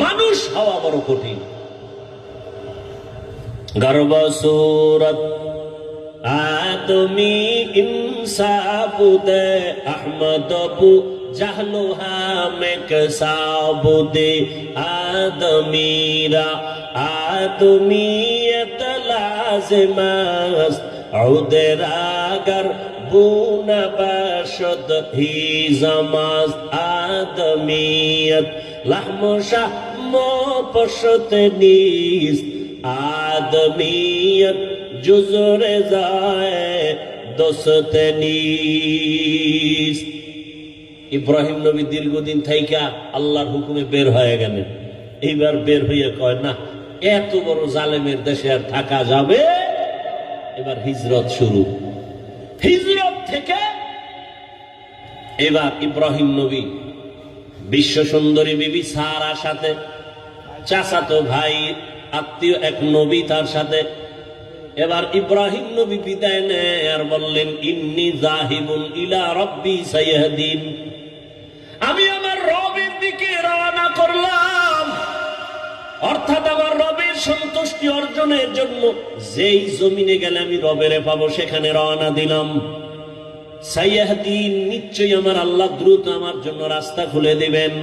মানুষ হওয়া বড় কঠিন গর্বসূরত আদমি ইনসাবুদে আহমদবু জাহলু হামেক সাবুদে আদমিরা আদমিয়ত লাজিমাস عودر اگر بون باشد هیزماز آدمیت لحم و شحم و پشت نیست آدمیت جزر زائے دوست نیست ইব্রাহিম নবী দীর্ঘদিন থাইকা আল্লাহর হুকুমে বের হয়ে গেলেন এইবার বের হইয়া কয় না এত বড় জালেমের দেশে আর থাকা যাবে এবার হিজরত শুরু হিজরত থেকে এবার ইব্রাহিম নবী বিশ্ব সুন্দরী বিবি সারার সাথে, চাচাতো ভাই, আত্মীয় এক নবী তার সাথে। এবার ইব্রাহিম নবী বিদায় নেয় আর বললেন, ইন্নি জাহিবুন ইলা রব্বি সাইয়াহদিন। আমি আমার রবের দিকে রওনা করলাম। অর্থাৎ আমার রবের সন্তুষ্টি অর্জনের জন্য যেই জমিনে গেলে আমি রবেরে পাবো, সেখানে রওনা দিলাম। নিশ্চয়ই আমার আল্লাহ দ্রুত আমার জন্য রাস্তা খুলে দিবেন।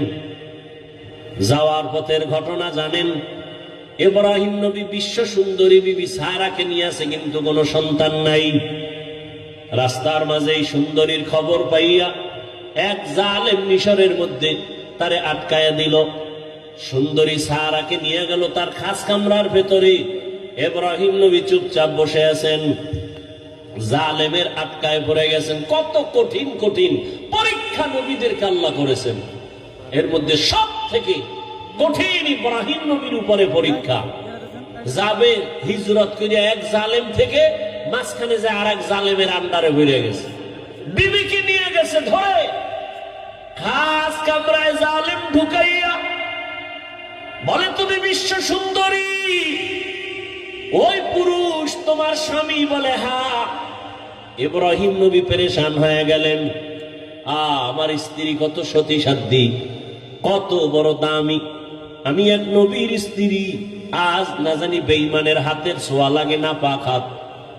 যাওয়ার পথের ঘটনা জানেন। এব্রাহিম নবী বিশ্ব সুন্দরী বিবি সারাকে নিয়ে আসে, কিন্তু কোনো সন্তান নাই। রাস্তার মাঝে সুন্দরীর খবর পাইয়া এক জালেম মিশরের মধ্যে তারে আটকায়া দিল। সুন্দরী সারাকে নিয়ে গেল তার খাস কামরার ভেতরে। এব্রাহিম নবী চুপচাপ বসে আছেন। জালেমের আটকায় পড়ে গেছেন। কত কঠিন কঠিন পরীক্ষা নবীদেরকে আল্লাহ করেছেন। এর মধ্যে সব থেকে কঠিন ইব্রাহিম নবীর উপরে পরীক্ষা। যাবে হিজরত করে এক জালেম থেকে মাঝখানে যে আর এক জালেমের আন্ডারে বেড়ে গেছে। বিবিকে নিয়ে গেছে ধরে। খাস কামরায় জালেম ঢুকাইয়া বলে, তুমি বিশ্ব সুন্দরী। ওই পুরুষ তোমার স্বামী বলে হা ইব্রাহিম নবী পেরেশান হয়ে গেলেন। আ, আমার স্ত্রী কত সতী সাধ্যী কত বড় দামি। আমি এক নবীর স্ত্রী, আজ না জানি বেইমানের হাতের ছোঁয়া লাগে না পাখাত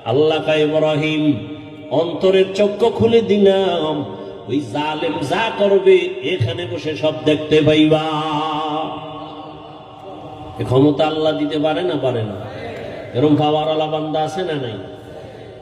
আল্লাহ কা ইব্রাহিম, অন্তরের চক্ষু খুলে দিলাম। ওই জালেম যা করবে, এখানে বসে সব দেখতে পাইবা। ক্ষমতা আল্লাহ দিতে পারে না পারে না। এরকম পাওয়ার আলা বান্দা আছে না নাই?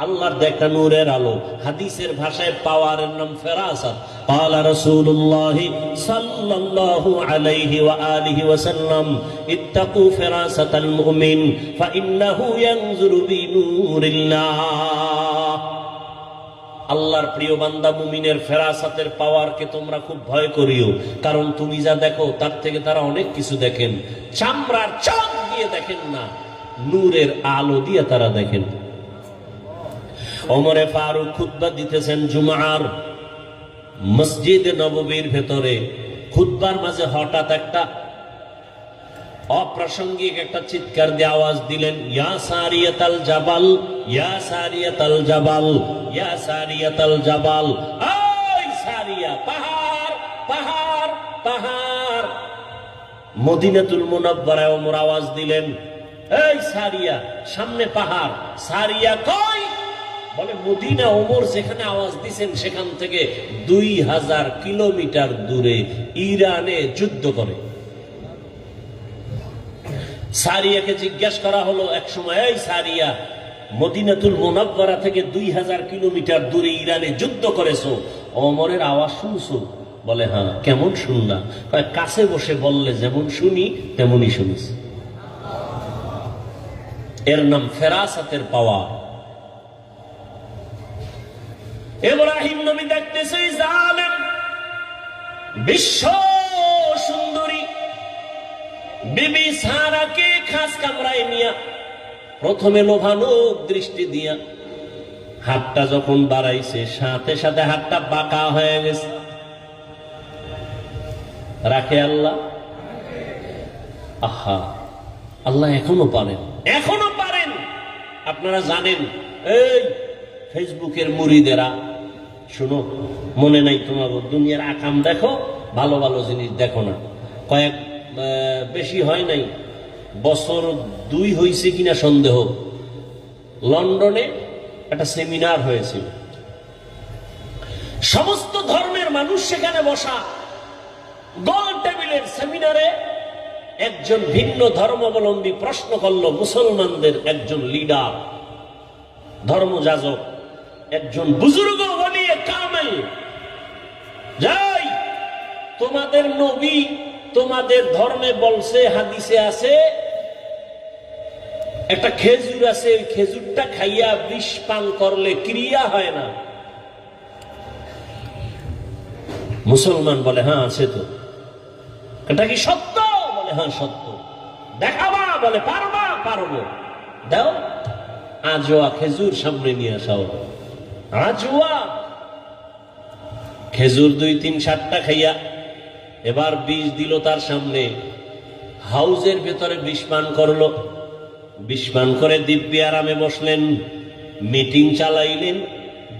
আল্লাহর দেখা নূরের আলো হাদিসের ভাষায় পাওয়ারের নাম ফেরাসাত قال رسول الله صلى الله عليه وآله وسلم اتقوا فراسة المؤمن فإنه ينظر بنور الله আল্লাহর প্রিয় বান্দা মুমিনের ফেরাসাতের পাওয়ারকে তোমরা খুব ভয় করিও কারণ তুমি যা দেখো তার থেকে তারা অনেক কিছু দেখেন চামড়ার চক দিয়ে দেখেন না নূরের আলো দিয়ে তারা দেখেন অমরে ফারুক খুদ্া দিতেছেন জুমার মসজিদ নববীর ভেতরে। খুদ্বার মাঝে হঠাৎ একটা অপ্রাসঙ্গিক একটা চিৎকার দিয়ে আওয়াজ দিলেন, ইয়া সারিয়াতাল জাবাল, ইয়া সারিয়াতাল জাবাল, ইয়া সারিয়াতাল জাবাল, ওই সারিয়া, পাহাড় পাহাড় পাহাড়। মদিনাতুল মুনাব্বারায় ওমর আওয়াজ দিলেন, এই সারিয়া, সামনে পাহাড়, সারিয়া কই? বলে মদিনা ওমর যেখানে আওয়াজ দিছেন সেখান থেকে দুই হাজার কিলোমিটার দূরে ইরানে যুদ্ধ করে। সারিয়াকে জিজ্ঞেস করা হলো এক সময় এই সারিয়া মদিনাতুল মোনাব্বরা থেকে দুই হাজার কিলোমিটার দূরে ইরানে যুদ্ধ করেছ? অমরের আওয়াজ শুনছো? বলে হ্যাঁ কেমন শুনলাম? কয়, কাছে বসে বললে যেমন শুনি তেমনই শুনিস। এর নাম ফেরাসাতের পাওয়া এব্রাহিম নবী দেখতেছে জালেম, বিশ্ব সুন্দরী। বিবি সারাকে খাস কামড়ায় নিয়া, প্রথমে লোভালোক দৃষ্টি দিয়া হাতটা যখন বাড়াইছে, সাথে সাথে হাতটা বাঁকা হয়ে গেছে। রাখে আল্লাহ। আহা, আল্লাহ এখনও পারেন। এখনও পারেন। আপনারা জানেন, এই ফেসবুকের মুড়িদেরা শুনো, মনে নাই তোমার দুনিয়ার আকাম দেখো, ভালো ভালো জিনিস দেখো না। কয়েক বেশি হয় নাই, বছর দুই হইছে কিনা সন্দেহ। লন্ডনে একটা সেমিনার হয়েছিল। সমস্ত ধর্মের মানুষ সেখানে বসা। গোল টেবিলের সেমিনারে একজন ভিন্ন ধর্মাবলম্বী প্রশ্ন করল, মুসলমানদের একজন লিডার, ধর্মযাজক। একজন বুজুর্গ বলিয়ে কামেল। যাই, তোমাদের নবী তোমাদের ধর্মে বলছে, হাদিসে আছে, একটা খেজুর আছে, ওই খেজুরটা খাইয়া বিষ পান করলে ক্রিয়া হয় না। মুসলমান বলে হ্যাঁ আছে তো। এটা কি সত্য? বলে হ্যাঁ সত্য। দেখাবা, বলে, পারবা, পারব। দাও, আজোয়া খেজুর সামনে নিয়ে আসা হলো আজোয়া খেজুর দুই, তিন, সাতটা খাইয়া এবার বিষ দিল তার সামনে। হাউজের ভেতরে বিষ পান করল। বিষ পান করে দিব্যি আরামে বসলেন। মিটিং চালাইলেন।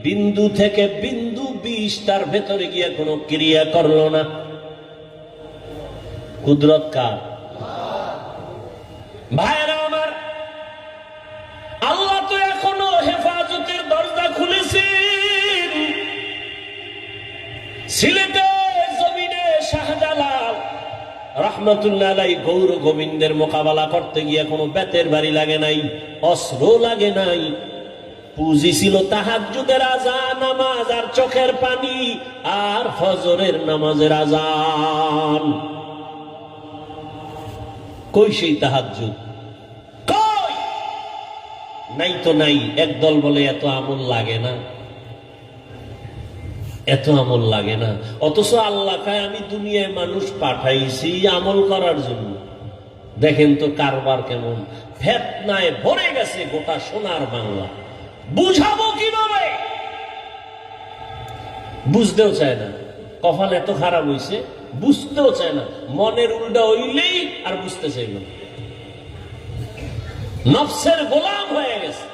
বিন্দু থেকে বিন্দু বিষ তার ভেতরে গিয়ে কোনো ক্রিয়া করল না। কুদরত কার? ভাইরা শাহজালাল গৌর গোবিন্দের মোকাবেলা করতে গিয়ে কোনো বেতের বাড়ি লাগে নাই, অস্ত্র লাগে নাই। নামাজ আর চোখের পানি আর ফজরের নামাজের আজান। কই সেই তাহাজ্জুদ? কই? নাই তো নাই, একদল বলে এত আমল লাগে না। এত আমল লাগে না। অথচ আল্লাহ খায় আমি দুনিয়ায় মানুষ পাঠাইছি আমল করার জন্য। দেখেন তো কারবার কেমন। ফেতনায় ভরে গেছে গোটা সোনার বাংলা। বুঝাবো কীভাবে? বুঝতেও চায় না। কপাল এত খারাপ হইছে, বুঝতেও চায় না। মনের উল্টা হইলেই আর বুঝতে চাইল না। নফসের গোলাম হয়ে গেছে।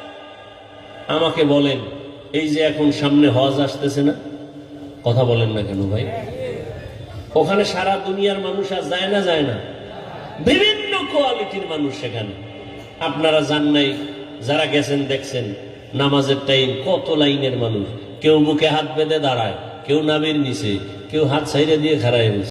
আমাকে বলেন, এই যে এখন সামনে হজ আসতেছে না? কথা বলেন না কেন ভাই? ওখানে সারা দুনিয়ার মানুষ আর যায় না যায় না। বিভিন্ন কোয়ালিটির মানুষ সেখানে। আপনারা যান নাই, যারা গেছেন দেখছেন, নামাজের টাইম কত লাইনের মানুষ। কেউ মুখে হাত বেঁধে দাঁড়ায়, কেউ নামের নিচে, কেউ হাত সাইরে দিয়ে খাড়ায়